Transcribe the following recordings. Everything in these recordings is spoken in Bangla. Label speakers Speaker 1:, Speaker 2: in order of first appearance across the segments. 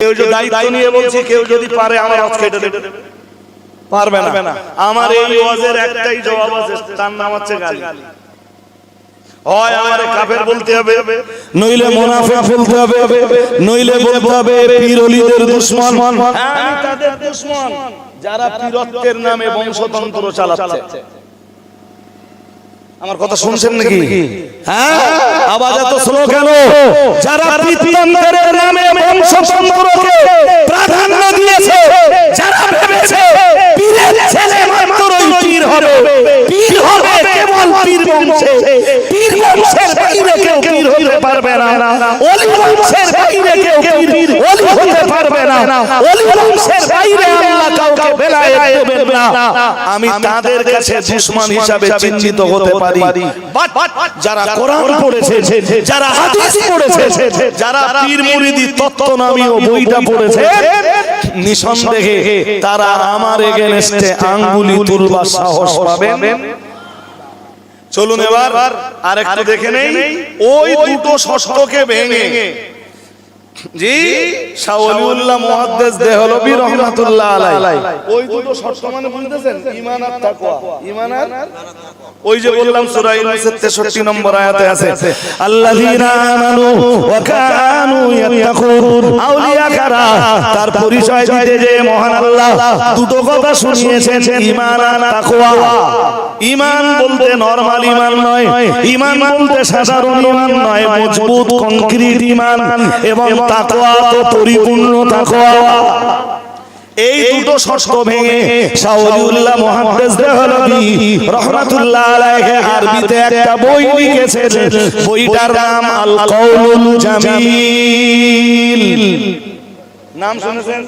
Speaker 1: কেউ যদি দায়িত্ব নিয়ে বলছি কেউ যদি পারে আমার আজ কেটে দেবে। পারবে না। আমার এই ওয়াজের একটাই জবাব আছে তার নাম হচ্ছে গালি। হয় আমারে কাফের বলতে হবে নইলে মুনাফিক বলতে হবে নইলে বলতে হবে পীর ওলিদের দুশমন। আমি তাদের দুশমন। যারা পীরত্বের নামে বংশতন্ত্র চালাচ্ছে। আমার কথা শুনছেন নাকি? হ্যাঁ আওয়াজ এত স্লো কেন? যারা পীরতন্ত্রের নামে বংশতন্ত্রকে প্রাধান্য দিয়েছে যারা ভেবেছে পীরের ছেলে মাত্রই পীর হবে পীর হবে পীর বংশে। পীর বংশের বাইরে কেউ পীর হতে পারবে না। ওলি বংশের বাইরে কেউ পীর ওলি হতে পারবে না। ওলি বংশের বাইরে আল্লাহ কাউকে বেলায়েত দেবেন না। আমি তাদের কাছে দুশমন হিসাবে চিহ্নিত হতে পারি। যারা কোরআন পড়েছে যারা হাদিস পড়েছে যারা পীর মুরিদি তত্ত্ব নামীয় বইটা পড়েছে নিঃসন্দেহে তারা আমার এগেনস্টে আঙ্গুলি তুলবার সাহস পাবেন। চলুন এবার আর একটু দেখে নেই। ওই দুটো ষষ্ঠকে ভেঙে। জি শাওলিউল্লাহ মুহাদ্দিস দেহলভী রহমাতুল্লাহ আলাই ওই দুটো ষষ্ঠ মানে বুঝতেছেন ঈমান আর তাকওয়া। ঈমান আর ওই যে বললাম সূরা ইউনূসের 63 নম্বর আয়াতে আছে আল্লাযীনা আমানু ওয়া কানু ইয়াত্তাকুন আউলিয়া কারা। তার পরিচয় দিতে যে মহান আল্লাহ দুটো কথা শুনিয়েছেন ঈমান আর তাকওয়া। ঈমান বলতে নরমাল ইমান নয়। ইমান বলতে সাধারণ ঈমান নয়। মজবুত কংক্রিট ঈমান এবং তাকওয়া তো পরিপূর্ণ তাকওয়া। এই দুটো শর্ত ভেঙে শাওলিউল্লাহ মুহাদ্দিস দেহলভী রাহমাতুল্লাহ আলাইহি আরবিতে একটা বই লিখেছেন। বইটার নাম আল কাউলুল জামিল। নাম শুনেছেন?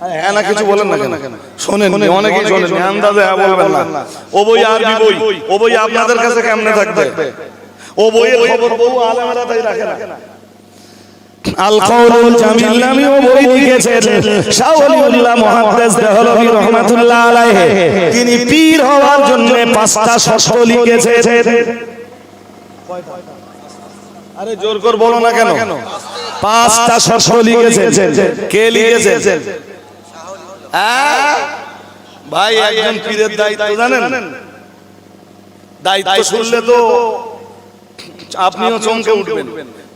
Speaker 1: হ্যাঁ না কিছু বলেন না কেন? শোনেন অনেকেই শোনেন আন্দাজে হ্যাঁ বলবেন না। ও বই আরবি বই ও বই আপনাদের কাছে কেমনে থাকবে? ও বইয়ের খবর বউ আলেমেরা তাই রাখে না। আল কাউলুল জামিল নামীয় বই লিখেছেন শাওলিউল্লাহ মুহাদ্দিস দেহলভী রাহমাতুল্লাহ আলাইহি। তিনি পীর হওয়ার জন্য পাঁচটা শর্ত লিখেছেন। আরে জোর করে বলো না কেন? পাঁচটা শর্ত লিখেছেন। কে লিখেছেন? হ্যাঁ? ভাই একজন পীরের দায়িত্ব জানেন? দায়িত্ব শুনলে তো আপনিও চমকে উঠবেন।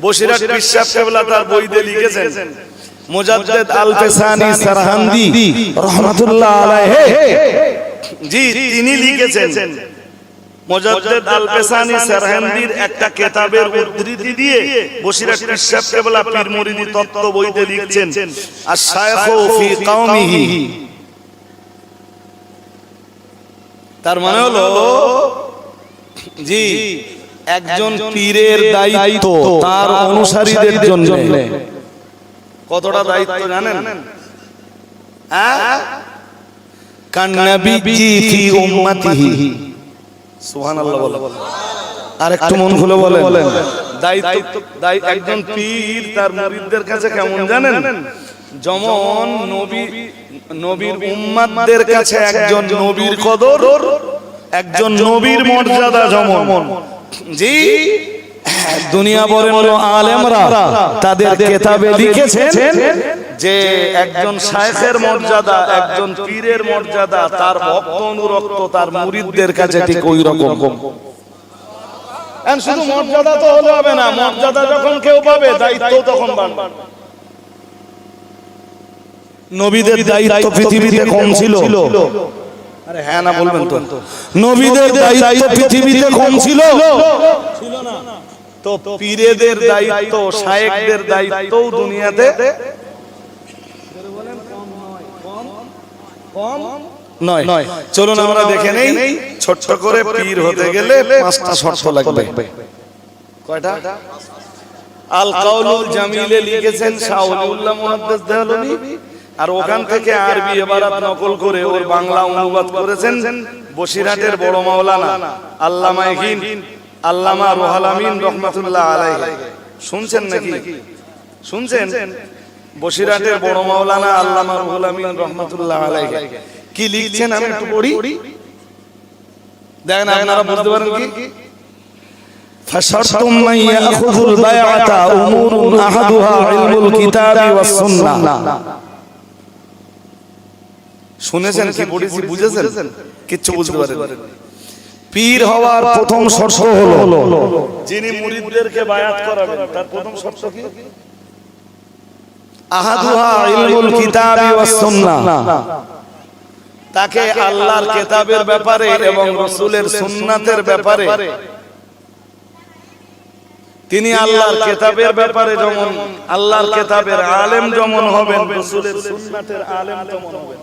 Speaker 1: বসিরাট বিশ্বাস কেবলা তার বইতে লিখেছেন। মুজাদ্দেদ আল পেসানি সারহান্দি। রহমাতুল্লাহ আলাইহি। জি তিনি লিখেছেন। মুজাদ্দেদ আল পেসানি সারহান্দির একটা কিতাবের উদ্ধৃতি দিয়ে বসিরাট বিশ্বাস কেবলা পীর মুরিদি তত্ত্ব বইতে লিখছেন। আর শায়খু ফি কওমিহি। তার মানে হলো জি একজন পীরের দায়িত্ব তার অনুসারীদের জন্য। কতটা দায়িত্ব জানেন? হ্যাঁ? কান্নাবি ফি উম্মতিহি। বলেন। আর একটু মন খুলে বলেন। দায়িত্ব একজন পীর তার মুরিদদের কাছে কেমন জানেন? যেমন নবী নবীর উম্মাদদের কাছে একজন নবীর কদর একজন নবীর মর্যাদা যেমন। জি। দুনিয়া বরেণ্য আলেমরা তাদের কেতাবে লিখেছেন যে একজন শায়েখের মর্যাদা একজন পীরের মর্যাদা তার ভক্ত অনুরক্ত তার মুরিদদের কাছে ঠিক ওই রকম। শুধু মর্যাদা তো হলে হবে না মর্যাদা যখন কেউ পাবে দায়িত্ব তখন বাড়বে। নবীদের দায়িত্ব পৃথিবীতে কম ছিল। আরে হ্যাঁ না বলবেন তো। নবীদের দায়িত্ব পৃথিবীতে কম ছিল। ছিল। না। তো পীরেদের দায়িত্ব শায়েকদের দায়িত্বও দুনিয়াতে নয়। নয়। চলুন আমরা দেখে নেই। ছোট্ট করে পীর হতে গেলে পাঁচটা শর্ত লাগবে। কয়টা? আল কাউলুল জামিলে লিখেছেন শাওলিউল্লাহ মুহাদ্দিস দেহলভী। আর ওখান থেকে আরবি ইবারাত নকল করে ওর বাংলা অনুবাদ করেছেন বসিরহাটের বড় মাওলানা আল্লামা হিন্দ আল্লামা রুহাল আমিন রহমাতুল্লাহ আলাইহি। শুনছেন নাকি? শুনছেন? বসিরহাটের বড় মাওলানা আল্লামা রুহুল আমিন রহমাতুল্লাহ আলাইহি কি লিখছেন আমি একটু পড়ি দেখেন আপনারা বুঝতে পারেন কি فشرط من يأخذ البيعة أمور أحدها علم الكتاب والسنة শুনেছেন কি পড়েছি বুঝেছেন কিচ্ছু বুঝতে পারেন পীর হওয়ার প্রথম শর্ত হলো যিনি মুরিদদেরকে বায়াত করাবেন তার প্রথম শর্ত কি তাকে আল্লাহর কিতাবের ব্যাপারে এবং রাসূলের সুন্নাতের ব্যাপারে। তিনি আল্লাহর কিতাবের ব্যাপারে যেমন আল্লাহর কিতাবের আলেম যেমন হবেন, রাসূলের সুন্নাতের আলেম যেমন হবেন।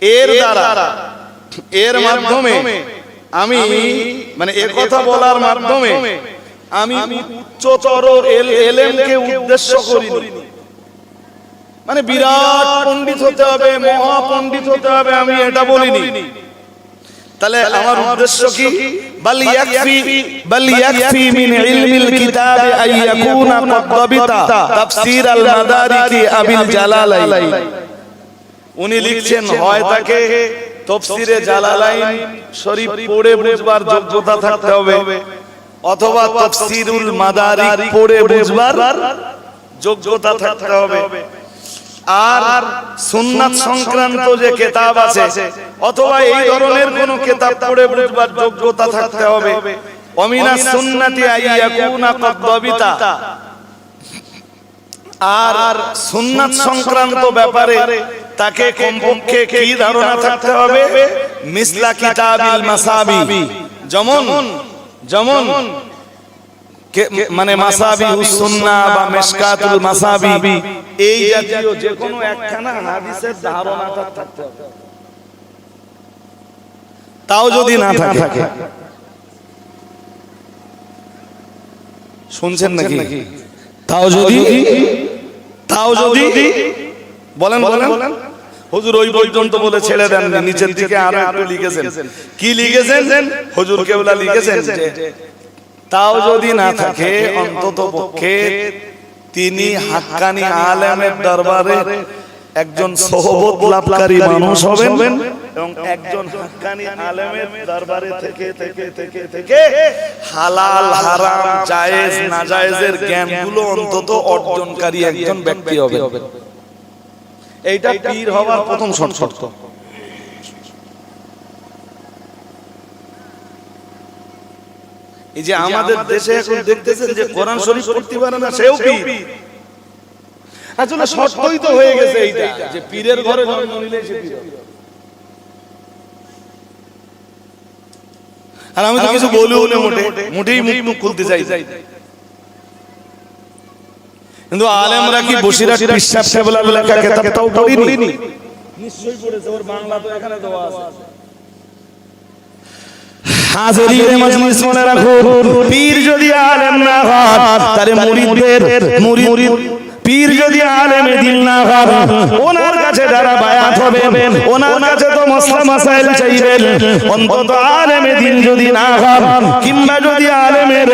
Speaker 1: এর দ্বারা এর মাধ্যমে আমি মানে এ কথা বলার মাধ্যমে আমি উচ্চতর এল- এলেমকে উদ্দেশ্য করিনি। মানে বিরাট পণ্ডিত হতে হবে মহা পণ্ডিত হতে হবে আমি এটা বলিনি। তাহলে আমার উদ্দেশ্য কি? ইয়াকফি বাল ইয়াকফি মিন ইলমিল কিতাব আই ইয়াকুনা ক্বাদ দাবিতা তাফসীর আল মাদারিকি আবিল জালালাইন। উনি লিখছেন হয় তাকে তফসিরে জালালাইন শরীফ পড়ে বুঝবার যোগ্যতা থাকতে হবে। অথবা তফসিরুল মাদারিক পড়ে বুঝবার যোগ্যতা থাকতে হবে। আর সুন্নাত সংক্রান্ত যে কেতাব আছে, অথবা এই ধরনের কোন কেতাব পড়ে বুঝবার যোগ্যতা থাকতে হবে। অমিনা সুন্নাতি আইয়াকুনা ক্বাদ দাবিতা। আর সুন্নাত সংক্রান্ত ব্যাপারে তাকে কমপক্ষে কি ধারণা থাকতে হবে? মিসলা কিতাবিল মাসাবি। যেমন যেমন মানে মাসাবি সুন্নাহ বা মিশকাতুল মাসাবি। এই জাতীয় যে কোনো একখানা হাদিসের ধারণাটা থাকতে হবে। তাও যদি না থাকে। শুনছেন নাকি? তাও যদি তাও যদি বলেন বলেন হুজুর ওই পর্যন্ত বলে ছেড়ে দেন নিচের দিকে আরও একটু লিখেছেন। কি লিখেছেন? হুজুর কেবলা লিখেছেন যে তাও যদি না থাকে অন্তত পক্ষে তিনি হাক্কানি আলেমের দরবারে একজন সহবত লাভকারী মানুষ হবেন এবং একজন হাক্কানি আলেমের দরবারে থেকে থেকে থেকে থেকে হালাল হারাম জায়েজ নাজায়েজের জ্ঞানগুলো অন্তত অর্জনকারী একজন ব্যক্তি হবে এইটা পীর হওয়ার প্রথম শর্ত। এই যে আমাদের দেশে এখন দেখতেছেন যে কোরআন শরীফ পড়তে পারে না সেও পীর আসলে শর্তই তো হয়ে গেছে এইটা। যে পীরের ঘরে জন্ম নিলে সে পীর। আর আমি তো কিছু বলিও না মোটে। মোটেই মুখ মুখ খুলতে চাই কিন্তু আলেমরা কি বসিরাট বিশ্বাস কেবলা লেখা কেতাবটাও পড়িনি? নিশ্চয়ই পড়েছে ওর বাংলা তো এখানে দেওয়া আছে। মজলিস মনে রাখুন পীর যদি আলেম না হন তাহলে মুরিদদের মুরিদ পীর যদি আলেমে দিন না হন ওনার কাছে যারা বায়াত হবে ওনার কাছে তো মসলা মাসাইল চাইবেন অন্তত আলেমে দিন যদি না হন কিংবা যদি আলেমের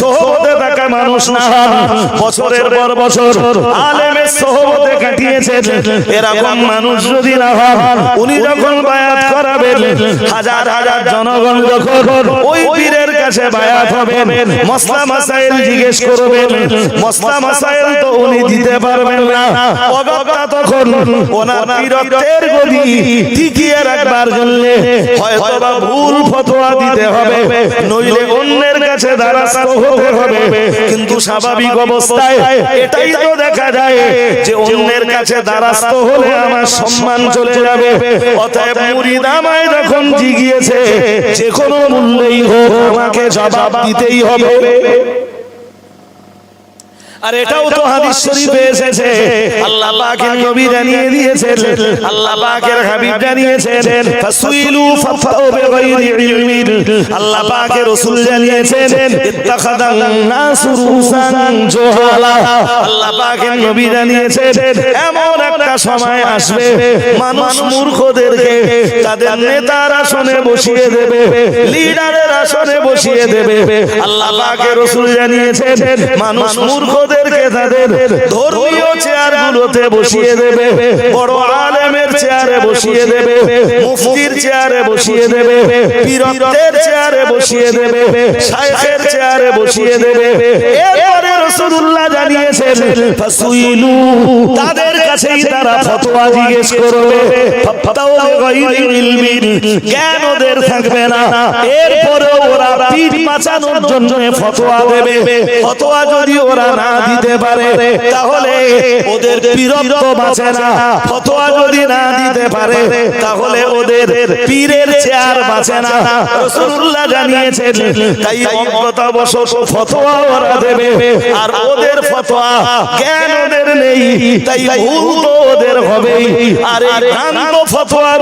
Speaker 1: সোহবতে থাকা মানুষ না হন বছরের পর বছর আলেমের সোহবতে কাটিয়েছেন। এরকম মানুষ যদি না হন উনি যখন বায়াত করাবেন হাজার হাজার জনগণ যখন ওই পীরের কাছে বায়াত হবেন মসলা মাসাইল জিজ্ঞেস করবেন মসলা মাসাইল তো উনি দিতে পারবেন না। অগত্যা তখন ওনার পীরত্বের গদি টিকিয়ে রাখবার জন্য হয়তো বা ভুল ফতোয়া দিতে হবে, নইলে অন্যের কাছে হতে হবে। কিন্তু স্বাভাবিক অবস্থায় এটাই তো দেখা যায় যে অন্যের কাছে দ্বারস্থ হলে আমার সম্মান চলে যাবে। অতএব মুরিদ আমায় যখন জিগিয়েছে, যে কোনো মূল্যেই হোক আমাকে জবাব দিতেই হবে। আর এটাও তো হাদিস শরীফে এসেছে। আল্লাহ পাকের নবী জানিয়ে দিয়েছেন। আল্লাহ পাকের হাবিব জানিয়েছেন। ফাসুইলু ফাফাউ বিগাইরি ইলমিন আল্লাহ পাকের রাসূল জানিয়েছেন ইত্তাখাদান নাসু রুসান জোহালা। আল্লাহ পাকের নবী জানিয়েছেন। এমন একটা সময় আসবে। মানুষ মূর্খদেরকে তাদের নেতার আসনে বসিয়ে দেবে। লিডারের আসনে বসিয়ে দেবে। আল্লাহ পাকের রাসূল জানিয়েছেন মানুষ মূর্খদের হুজুরদেরকে তাদের ধর্মীয় চেয়ারগুলোতে বসিয়ে দেবে। বড় আলেমের চেয়ারে বসিয়ে দেবে। মুফতির চেয়ারে বসিয়ে দেবে। পীরত্বের চেয়ারে বসিয়ে দেবে। শাইখের চেয়ারে বসিয়ে দেবে। এরপরে রাসূলুল্লাহ জানিয়েছেন ফাসুইলু তাদের কাছেই তারা ফতোয়া জিজ্ঞেস করবে। ফাতাও বিগাইরি ইলমিন জ্ঞান ওদের থাকবে না। এরপরে ওরা পিঠ বাঁচানোর জন্য ফতোয়া দেবে। ফতোয়া যদি ওরা না দিতে পারে তাহলে ওদের বীরত্ব বাঁচে না। ফতোয়া যদি না দিতে পারে তাহলে ওদের পীরের চেয়ার বাঁচে না। রাসূলুল্লাহ জানিয়েছেন তাই অজ্ঞতাবশত ফতোয়া ওরা দেবে। আর ওদের ফতোয়া জ্ঞান ওদের নেই তাই ভুল তো ওদের হবে আর এই ভ্রান্ত ফতোয়ার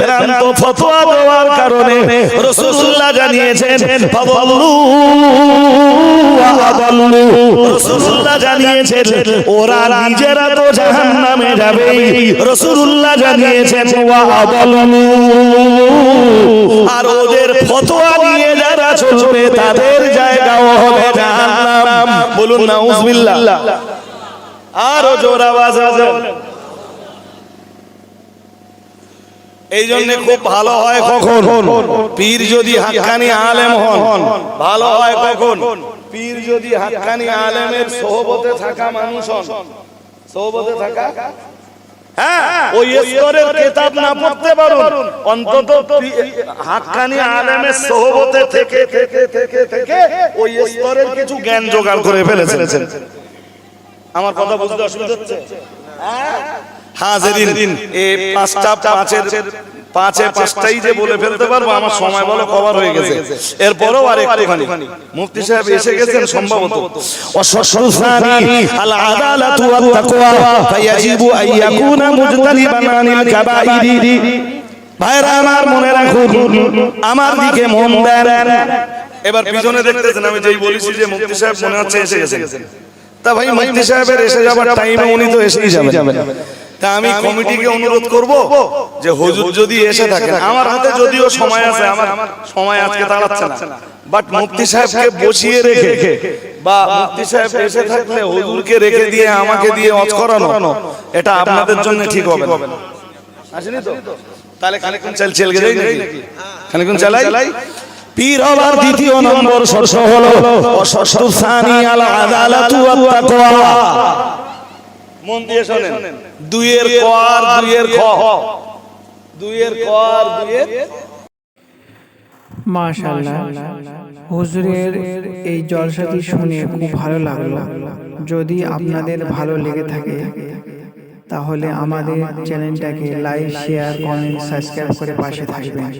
Speaker 1: ভ্রান্ত ফতোয়া দেওয়ার কারণে রাসূলুল্লাহ জানিয়েছেন ওয়া আদাল্লু। জানিয়েছেন ওরা নিজেরা তো জাহান্নামে যাবে রাসূলুল্লাহ জানিয়েছেন আর ওদের ফতোয়া নিয়ে যারা চলবে, তাদের জায়গাও হবে জাহান্নাম। বলুন, নাউজুবিল্লাহ। আরও জোর আওয়াজ আছে। এই জন্য খুব ভালো হয় কখন? পীর যদি হাক্কানি আলেম হন, ভালো হয় কখন? পীর যদি হাক্কানি আলেমের সোহবতে থাকা মানুষ হন, সোহবতে থাকা হ্যাঁ ওই স্তরের কিতাব না পড়তে পারুন। অন্তত হাক্কানি আলেমের সোহবতে থেকে থেকে থেকে থেকে ওই স্তরের কিছু জ্ঞান জোগাড় করে ফেলেছেন। আমার কথা বুঝতে অসুবিধা হচ্ছে? হাজিরিন এ পাঁচটা পাঁচের পাঁচে পাঁচটাই যে বলে ফেলতে পারব আমার সময় বলো কভার হয়ে গেছে। এরপরেও আর একটুখানি মুফতি সাহেব এসে গেছেন সম্ভবত। অসসুসানি আল আদালাতু ওয়াত তাকওয়া ফায়াজিবু আন ইয়াকুনা মুজতানিবান আনিল কাবাইরি ভাইরা আমার মনে রাখুন আমার দিকে মন দেন। এবার পিছনে দেখতেছেন আমি যেই বলেছি যে মুফতি সাহেব মনে হচ্ছে এসে গেছেন। তা ভাই মুফতি সাহেবের এসে যাবার টাইমে উনি তো এসেই যাবেন। তা আমি কমিটিকে অনুরোধ করব যে হুজুর যদি এসে থাকেন। আমার হাতে যদিও সময় আছে আমার সময় আজকে দাঁড়াচ্ছে না। বাট মুফতি সাহেবকে বসিয়ে রেখে বা মুফতি সাহেব এসে থাকলে হুজুরকে রেখে দিয়ে আমাকে দিয়ে অজ করানো এটা আপনাদের জন্য ঠিক হবে না। আসেনি তো? তাহলে খানিকক্ষণ চাল চেল গেলেই নাকি? খানিকক্ষণ চালাই? পীর হবার দ্বিতীয় নম্বর শর্ত হলো অষষ্ঠ সানি আল আদালাতু ওয়াত তাকওয়া মন দিয়ে শোনেন। দুইয়ের ক আর দুইয়ের খ। দুইয়ের ক আর দুইয়ের
Speaker 2: মাশাআল্লাহ। হুজুরের এই জলসাটি শুনে খুব ভালো লাগল। যদি আপনাদের ভালো লেগে থাকে তাহলে আমাদের চ্যানেলটাকে লাইক শেয়ার কমেন্ট সাবস্ক্রাইব করে পাশে থাকবেন।